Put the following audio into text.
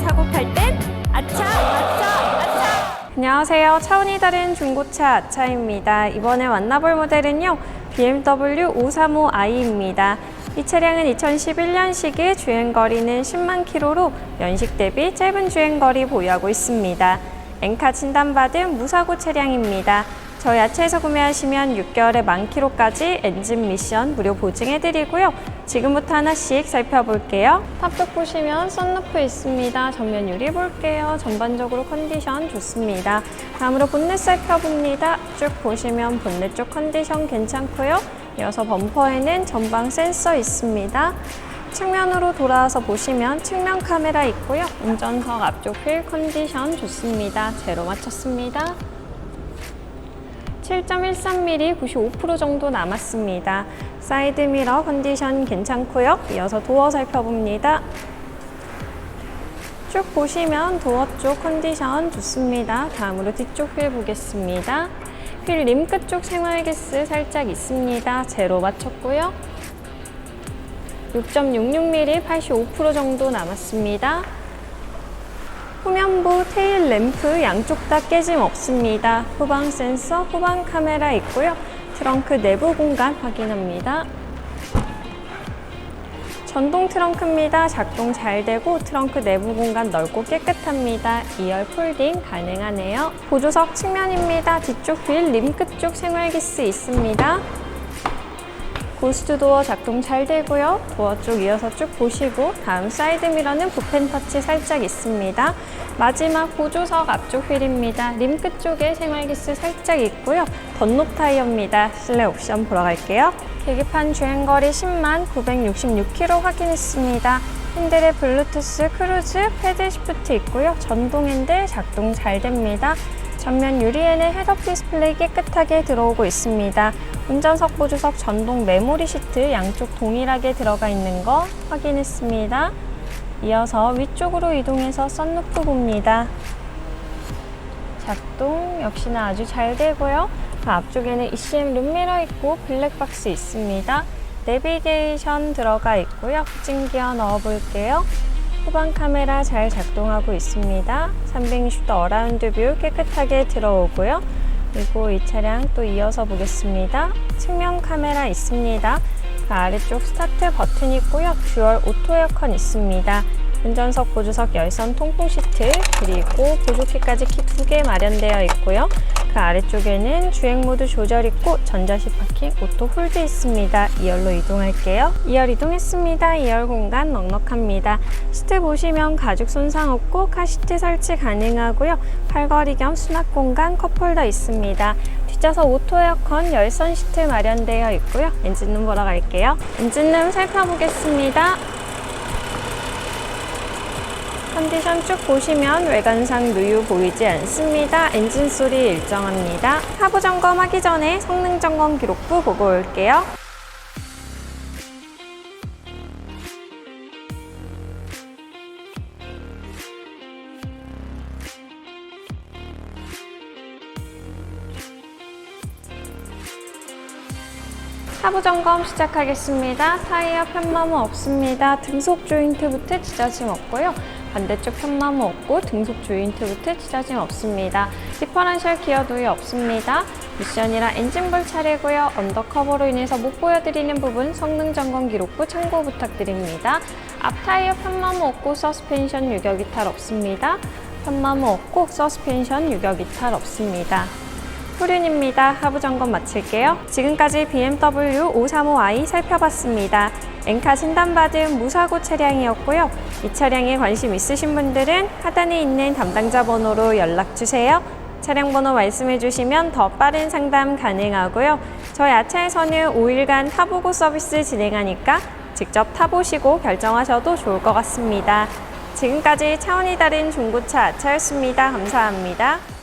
사고 팔 땐 아차 아차 아차. 안녕하세요. 차원이 다른 중고차 아차입니다. 이번에 만나볼 모델은요 BMW 535i입니다. 이 차량은 2011년식의 주행거리는 10만 킬로로 연식 대비 짧은 주행거리 보유하고 있습니다. 엔카 진단받은 무사고 차량입니다. 저희 아차에서 구매하시면 6개월에 만 킬로까지 엔진 미션 무료 보증해드리고요. 지금부터 하나씩 살펴볼게요. 탑쪽 보시면 썬루프 있습니다. 전면 유리 볼게요. 전반적으로 컨디션 좋습니다. 다음으로 본넷 살펴봅니다. 쭉 보시면 본넷 쪽 컨디션 괜찮고요. 이어서 범퍼에는 전방 센서 있습니다. 측면으로 돌아와서 보시면 측면 카메라 있고요. 운전석 앞쪽 휠 컨디션 좋습니다. 제로 맞췄습니다. 7.13mm 95% 정도 남았습니다. 사이드 미러 컨디션 괜찮고요. 이어서 도어 살펴봅니다. 쭉 보시면 도어 쪽 컨디션 좋습니다. 다음으로 뒤쪽 휠 보겠습니다. 휠 림 끝 쪽 생활기스 살짝 있습니다. 제로 맞췄고요. 6.66mm 85% 정도 남았습니다. 후면부 테일 램프 양쪽 다 깨짐 없습니다. 후방 센서, 후방 카메라 있고요. 트렁크 내부 공간 확인합니다. 전동 트렁크입니다. 작동 잘 되고 트렁크 내부 공간 넓고 깨끗합니다. 2열 폴딩 가능하네요. 보조석 측면입니다. 뒤쪽 휠 림 끝 쪽 생활기스 있습니다. 고스트 도어 작동 잘 되고요. 도어 쪽 이어서 쭉 보시고 다음 사이드 미러는 부펜 터치 살짝 있습니다. 마지막 보조석 앞쪽 휠입니다. 림 끝 쪽에 생활기스 살짝 있고요. 던롭 타이어입니다. 실내 옵션 보러 갈게요. 계기판 주행거리 10만 966km 확인했습니다. 핸들에 블루투스 크루즈 패드 시프트 있고요. 전동 핸들 작동 잘 됩니다. 전면 유리에는 헤드업 디스플레이 깨끗하게 들어오고 있습니다. 운전석 보조석 전동 메모리 시트 양쪽 동일하게 들어가 있는 거 확인했습니다. 이어서 위쪽으로 이동해서 썬루프 봅니다. 작동 역시나 아주 잘 되고요. 그 앞쪽에는 ECM 룸미러 있고 블랙박스 있습니다. 내비게이션 들어가 있고요. 찡기어 넣어 볼게요. 후방 카메라 잘 작동하고 있습니다. 360도 어라운드 뷰 깨끗하게 들어오고요. 그리고 이 차량 또 이어서 보겠습니다. 측면 카메라 있습니다. 그 아래쪽 스타트 버튼 있고요. 듀얼 오토 에어컨 있습니다. 운전석 보조석 열선 통풍 시트 그리고 보조키까지 키 두 개 마련되어 있고요. 그 아래쪽에는 주행 모드 조절 있고 전자식 파킹 오토 홀드 있습니다. 2열로 이동할게요. 2열 이동했습니다. 2열 공간 넉넉합니다. 시트 보시면 가죽 손상 없고 카시트 설치 가능하고요. 팔걸이 겸 수납 공간 컵홀더 있습니다. 뒷좌석 오토 에어컨 열선 시트 마련되어 있고요. 엔진룸 보러 갈게요. 엔진룸 살펴보겠습니다. 컨디션 쭉 보시면 외관상 누유 보이지 않습니다. 엔진 소리 일정합니다. 하부 점검하기 전에 성능 점검 기록부 보고 올게요. 하부 점검 시작하겠습니다. 타이어 편마모 없습니다. 등속 조인트부터 찢어짐 없고요. 반대쪽 편마모 없고 등속 조인트부터 찢어짐 없습니다. 디퍼런셜 기어 도유 없습니다. 미션이라 엔진볼 차례고요. 언더커버로 인해서 못 보여드리는 부분 성능 점검 기록부 참고 부탁드립니다. 앞 타이어 편마모 없고 서스펜션 유격 이탈 없습니다. 편마모 없고 서스펜션 유격 이탈 없습니다. 후륜입니다. 하부 점검 마칠게요. 지금까지 BMW 535i 살펴봤습니다. 엔카 진단받은 무사고 차량이었고요. 이 차량에 관심 있으신 분들은 하단에 있는 담당자 번호로 연락주세요. 차량 번호 말씀해 주시면 더 빠른 상담 가능하고요. 저희 아차에서는 5일간 타보고 서비스 진행하니까 직접 타보시고 결정하셔도 좋을 것 같습니다. 지금까지 차원이 다른 중고차 아차였습니다. 감사합니다.